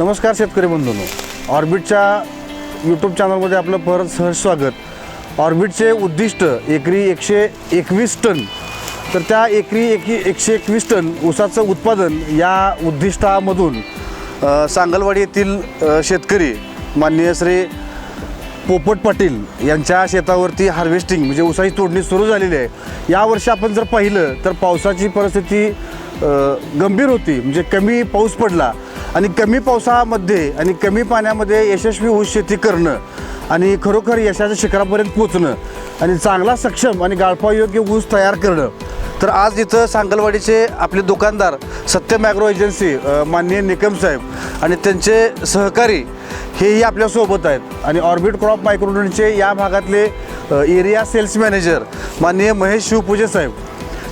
नमस्कार शेतकरी बंधूंनो. ऑर्बिटच्या यूट्यूब चॅनलमध्ये आपलं परत सहज स्वागत. ऑर्बिटचे उद्दिष्ट एकरी एकशे एकवीस टन. तर त्या एकरी एकी एकशे एकवीस टन ऊसाचं उत्पादन या उद्दिष्टामधून सांगलवाडी येथील शेतकरी माननीय श्री पोपट पाटील यांच्या शेतावरती हार्वेस्टिंग म्हणजे ऊसाची तोडणी सुरू झालेली आहे. यावर्षी आपण जर पाहिलं तर पावसाची परिस्थिती गंभीर होती. म्हणजे कमी पाऊस पडला. आणि कमी पावसामध्ये आणि कमी पाण्यामध्ये यशस्वी ऊस शेती करणं आणि खरोखर यशाच्या शिखरापर्यंत पोचणं आणि चांगला सक्षम आणि गाळपायोग्य ऊस तयार करणं. तर आज इथं सांगलवाडीचे आपले दुकानदार सत्यम ॲग्रो एजन्सी माननीय निकम साहेब आणि त्यांचे सहकारी हेही आपल्यासोबत आहेत. आणि ऑर्बिट क्रॉप मायक्रोडोनचे या भागातले एरिया सेल्स मॅनेजर माननीय महेश शिवपूजे साहेब.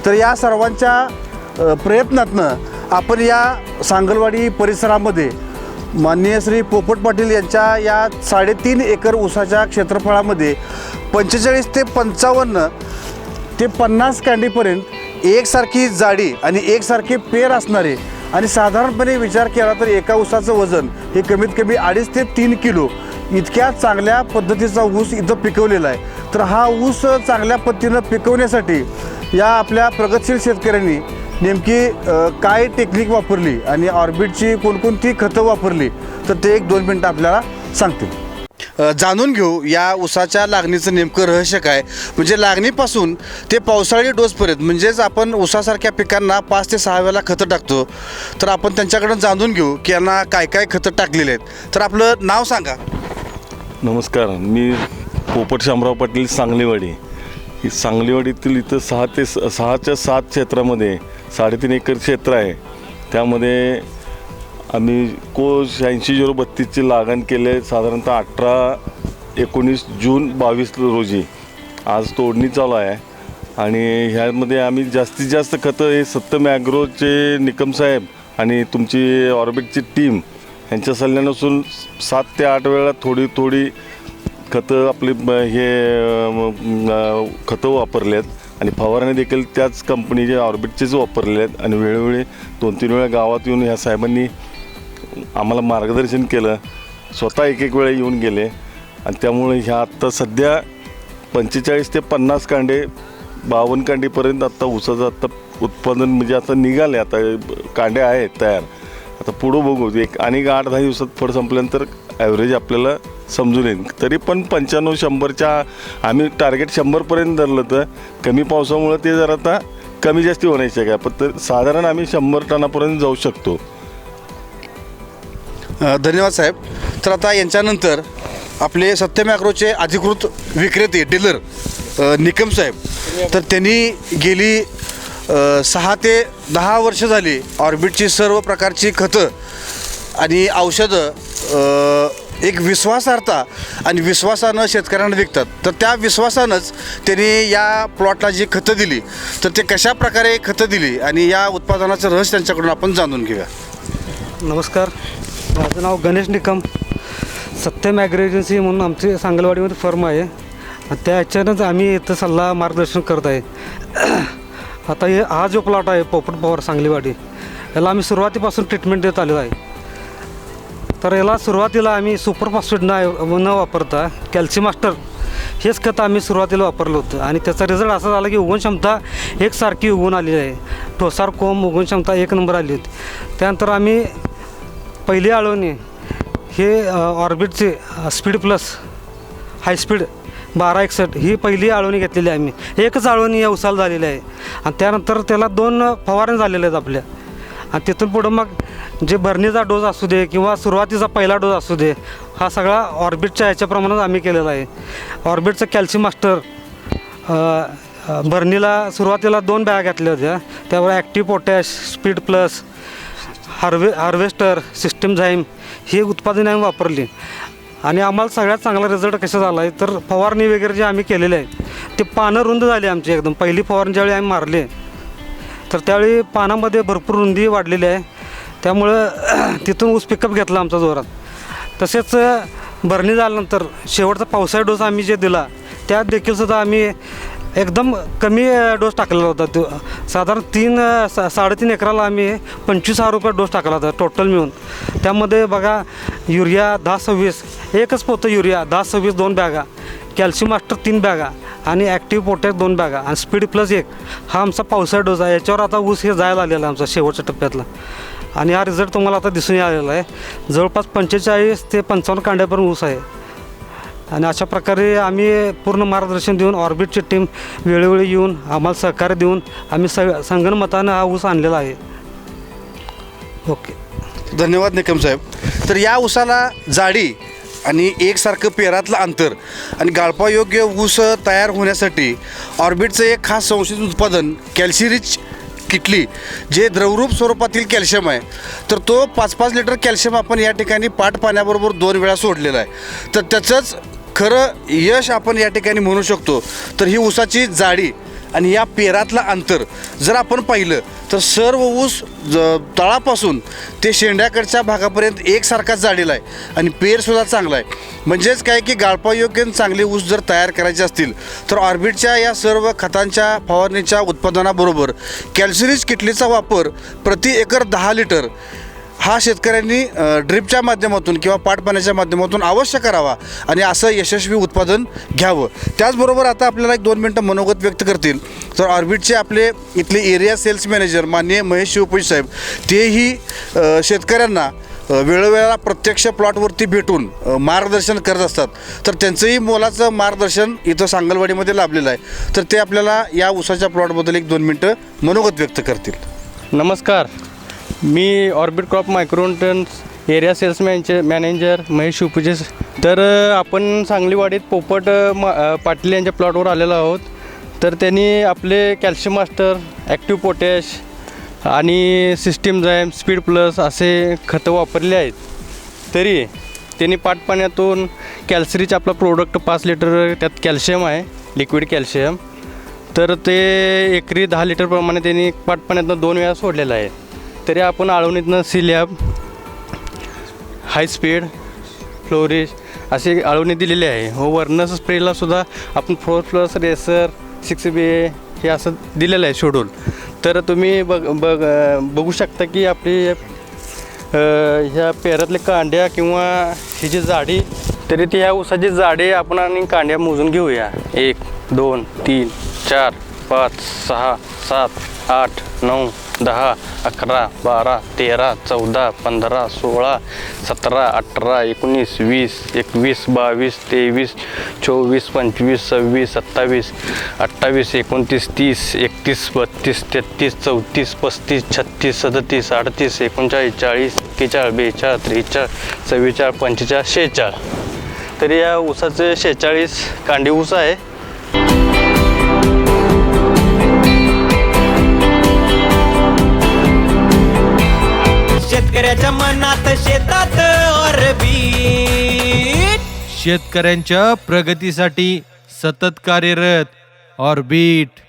तर या सर्वांच्या प्रयत्नातनं आपण या सांगलवाडी परिसरामध्ये माननीय श्री पोपट पाटील यांच्या या साडेतीन एकर ऊसाच्या क्षेत्रफळामध्ये पंचेचाळीस ते पंचावन्न ते पन्नास कँडीपर्यंत एकसारखी जाडी आणि एकसारखे पेर असणारे आणि साधारणपणे विचार केला तर एका ऊसाचं वजन हे कमीत कमी अडीच ते तीन किलो इतक्या चांगल्या पद्धतीचा ऊस इथं पिकवलेला आहे. तर हा ऊस चांगल्या पद्धतीनं पिकवण्यासाठी या आपल्या प्रगतशील शेतकऱ्यांनी नेमकी काय टेक्निक वापरली आणि ऑर्बिटची कोणकोणती खतं वापरली तर ते एक दोन मिनटं आपल्याला सांगतील. जाणून घेऊ या ऊसाच्या लागणीचं नेमकं रहस्य काय. म्हणजे लागणीपासून ते पावसाळी डोसपर्यंत म्हणजेच आपण ऊसासारख्या पिकांना पाच ते सहा वेळेला खतं टाकतो तर आपण त्यांच्याकडून जाणून घेऊ की यांना काय काय खतं टाकलेले आहेत. तर आपलं नाव सांगा. नमस्कार मी पोपट शामराव पाटील सांगलीवाडी. सांगलीवाडीतील इथं सहा ते स- सहाच्या सात क्षेत्रामध्ये साडेतीन एकर क्षेत्र आहे. त्यामध्ये आम्ही को शहाऐंशी झिरो बत्तीसची लागण केले साधारणतः अठरा एकोणीस जून बावीस रोजी. आज तोडणी चालू आहे. आणि ह्यामध्ये आम्ही जास्तीत जास्त खतं हे सत्यम ॲग्रोचे निकम साहेब आणि तुमची ऑर्बिटची टीम यांच्या सल्ल्यानुसार सात ते आठ वेळा थोडी थोडी खतं आपली हे खतं वापरली आहेत आणि फवारणी देखील त्याच कंपनीचे ऑर्बिटचेच वापरले आहेत. आणि वेळोवेळी दोन तीन वेळा गावात येऊन ह्या साहेबांनी आम्हाला मार्गदर्शन केलं. स्वतः एक एक वेळा येऊन गेले. आणि त्यामुळे ह्या आत्ता सध्या पंचेचाळीस ते पन्नास कांडे बावन्न कांडीपर्यंत आत्ता ऊसाचं आत्ता उत्पादन म्हणजे आता निघाले. आता कांडे आहेत तयार. आता पुढं बघू. एक आणि आठ दहा दिवसात फळ संपल्यानंतर ॲव्हरेज आपल्याला समजून येईल तरी पण पंच्याण्णव शंभरच्या आम्ही टार्गेट शंभरपर्यंत धरलं तर कमी पावसामुळं ते जर आता कमी जास्ती होण्याची काय पण तर साधारण आम्ही शंभर टनापर्यंत जाऊ शकतो. अ, धन्यवाद साहेब. तर आता यांच्यानंतर आपले सत्यम ॲग्रोचे अधिकृत विक्रेते डीलर अ, निकम साहेब. तर त्यांनी गेली अ, सहा ते दहा वर्ष झाली ऑर्बिटची सर्व प्रकारची खतं आणि औषधं अ, एक विश्वासार्हता आणि विश्वासानं शेतकऱ्यांना विकतात. तर त्या विश्वासानंच त्यांनी या प्लॉटला जी खतं दिली तर ते कशा प्रकारे खतं दिली आणि या उत्पादनाचं रहस्य त्यांच्याकडून आपण जाणून घेऊया. नमस्कार. माझं नाव गणेश निकम. सत्यम ॲग्रो एजन्सी म्हणून आमची सांगलवाडीमध्ये फर्म आहे. आणि त्या ह्याच्यानंच आम्ही इथं सल्ला मार्गदर्शन करत आहे. आता हे हा जो प्लॉट आहे पोपट पवार सांगलीवाडी याला आम्ही सुरुवातीपासून ट्रीटमेंट देत आलेलो आहे. तर याला सुरुवातीला आम्ही सुपर फॉस्फेट न न वापरता कॅल्शियम मास्टर हेच खत आम्ही सुरुवातीला वापरलं होतं. आणि त्याचा रिझल्ट असा झाला की उगवण क्षमता एकसारखी उगवून आलेली आहे. ठोसार कोंब उगवण क्षमता एक नंबर आली होती त्यानंतर आम्ही पहिली आळवणी हे ऑर्बिटचे स्पीड प्लस हाय स्पीड बारा एकसठ ही पहिली आळवणी घेतलेली आहे आम्ही. एकच आळवणी या उसाला झालेली आहे. आणि त्यानंतर त्याला दोन फवारण झालेल्या आहेत आपल्या. आणि तिथून पुढं मग जे भरणीचा डोस असू दे किंवा सुरुवातीचा पहिला डोस असू दे हा सगळा ऑर्बिटच्या ह्याच्याप्रमाणेच आम्ही केलेला आहे. ऑर्बिटचं कॅल्शियम मास्टर भरणीला सुरुवातीला दोन बॅग घातल्या होत्या. त्यावर ॲक्टिव्ह पोटॅश स्पीड प्लस हार्वे हार्वेस्टर सिस्टीम झाईम ही उत्पादने आम्ही वापरली. आणि आम्हाला सगळ्यात चांगला रिझल्ट कसा झाला आहे तर फवारणी वगैरे जे आम्ही केलेले आहे ते पानं रुंद झाली आमची एकदम. पहिली फवारणी ज्यावेळी आम्ही मारली तर त्यावेळी पानामध्ये भरपूर रुंदी वाढलेली आहे. त्यामुळं तिथून ऊस पिकअप घेतला आमचा जोरात. तसेच भरणी झाल्यानंतर शेवटचा पावसाळी डोस आम्ही जे दिला त्यात देखील सुद्धा आम्ही एकदम कमी डोस टाकलेला होता. तो साधारण तीन सा साडेतीन एकराला आम्ही पंचवीस हजार रुपये डोस टाकला होता टोटल मिळून. त्यामध्ये बघा युरिया दहा सव्वीस एकच पोतं युरिया दहा सव्वीस दोन बॅगा कॅल्शियम मास्टर तीन बॅगा आणि ॲक्टिव्ह पोटॅश दोन बॅगा. आणि स्पीड प्लस एक. हा आमचा पावसाळा डोस आहे. याच्यावर आता ऊस हे जायला आलेला आहे आमचा शेवटच्या टप्प्यातला. आणि हा रिझल्ट तुम्हाला आता दिसून आलेला आहे. जवळपास पंचेचाळीस ते पंचावन्न कांड्यापर्यंत ऊस आहे. आणि अशा प्रकारे आम्ही पूर्ण मार्गदर्शन देऊन ऑर्बिटची टीम वेळोवेळी येऊन आम्हाला सहकार्य देऊन आम्ही स संगणमतानं हा ऊस आणलेला आहे. ओके. धन्यवाद निकम साहेब. तर या ऊसाला जाडी आणि एकसारखं पेरातलं अंतर आणि गाळपायोग्य ऊस तयार होण्यासाठी ऑर्बिटचं एक खास संशोधित उत्पादन कॅल्शिरिच किटली जे द्रवरूप स्वरूपातील कॅल्शियम आहे. तर तो पाच पाच लिटर कॅल्शियम आपण या ठिकाणी पाट पाण्याबरोबर दोन वेळा सोडलेला आहे. तर त्याचंच खरं यश आपण या ठिकाणी म्हणू शकतो. तर ही ऊसाची जाडी आणि या पेरातलं अंतर जर आपण पाहिलं तर सर्व ऊस ज तळापासून ते शेंड्याकडच्या भागापर्यंत एकसारखाच झालेला आहे आणि पेरसुद्धा चांगला आहे. म्हणजेच काय की गाळपायोग्य आणि चांगले ऊस जर तयार करायचे असतील तर ऑर्बिटच्या या सर्व खतांच्या फवारणीच्या उत्पादनाबरोबर कॅल्सिरीज किटलीचा वापर प्रति एकर दहा लिटर हा शेतकऱ्यांनी ड्रीपच्या ड्रिपच्या माध्यमातून किंवा पाटपाण्याच्या माध्यमातून अवश्य करावा आणि असं यशस्वी उत्पादन घ्यावं. त्याचबरोबर आता आपल्याला एक दोन मिनटं मनोगत व्यक्त करतील. तर ऑर्बिटचे आपले इथले एरिया सेल्स मॅनेजर माननीय महेश शिवपुरी साहेब तेही शेतकऱ्यांना वेळोवेळेला प्रत्यक्ष प्लॉटवरती भेटून मार्गदर्शन करत असतात. तर त्यांचंही मोलाचं मार्गदर्शन इथं सांगलवाडीमध्ये लाभलेलं आहे. तर ते आपल्याला या उसाच्या प्लॉटबद्दल एक दोन मिनटं मनोगत व्यक्त करतील. नमस्कार. मी ऑर्बिट क्रॉप मायक्रोन्टन्स एरिया सेल्स मॅनचे मॅनेजर महेश शिवपूजे तर आपण सांगलीवाडीत पोपट मा पाटील यांच्या प्लॉटवर आलेलो आहोत. तर त्यांनी आपले कॅल्शियम मास्टर ॲक्टिव्ह पोटॅश आणि सिस्टीम जायम स्पीड प्लस असे खतं वापरले आहेत. तरी त्यांनी पाटपाण्यातून कॅल्सरीच आपला प्रोडक्ट पाच लिटर त्यात कॅल्शियम आहे लिक्विड कॅल्शियम. तर ते एकरी दहा लिटरप्रमाणे त्यांनी पाटपाण्यातनं दोन वेळा सोडलेलं आहे. तरी आपण आळवणीतनं सिलॅब हाय स्पीड फ्लोरिश असे आळवणी दिलेले आहे. व वर्ण स्प्रेला सुद्धा आपण four plus racer six B A हे असं दिलेलं आहे शेड्यूल तर तुम्ही बघ बघ बघू शकता की आपली ह्या पेरातले कांड्या किंवा ही जी जाडी तरी ती ह्या ऊसाची जाडी आपण आणि कांड्या मोजून घेऊया. एक दोन तीन चार पाच सहा सात आठ नऊ दहा अकरा बारा तेरा चौदा पंधरा सोळा सतरा अठरा एकोणीस वीस एकवीस बावीस तेवीस चोवीस पंचवीस सव्वीस सत्तावीस अठ्ठावीस एकोणतीस तीस एकतीस बत्तीस तेहतीस चौतीस पस्तीस छत्तीस सदतीस अडतीस एकोणचाळीस चाळीस एकेचाळीस बेचाळीस त्रेचाळीस चव्वेचाळीस पंचेचाळीस शेहेचाळीस. तरी या ऊसाचे शेहेचाळीस कांडी ऊस आहे. शेतकऱ्याच्या मनात शेतात ऑर्बिट शेतकऱ्यांच्या प्रगतीसाठी सतत कार्यरत ऑर्बिट.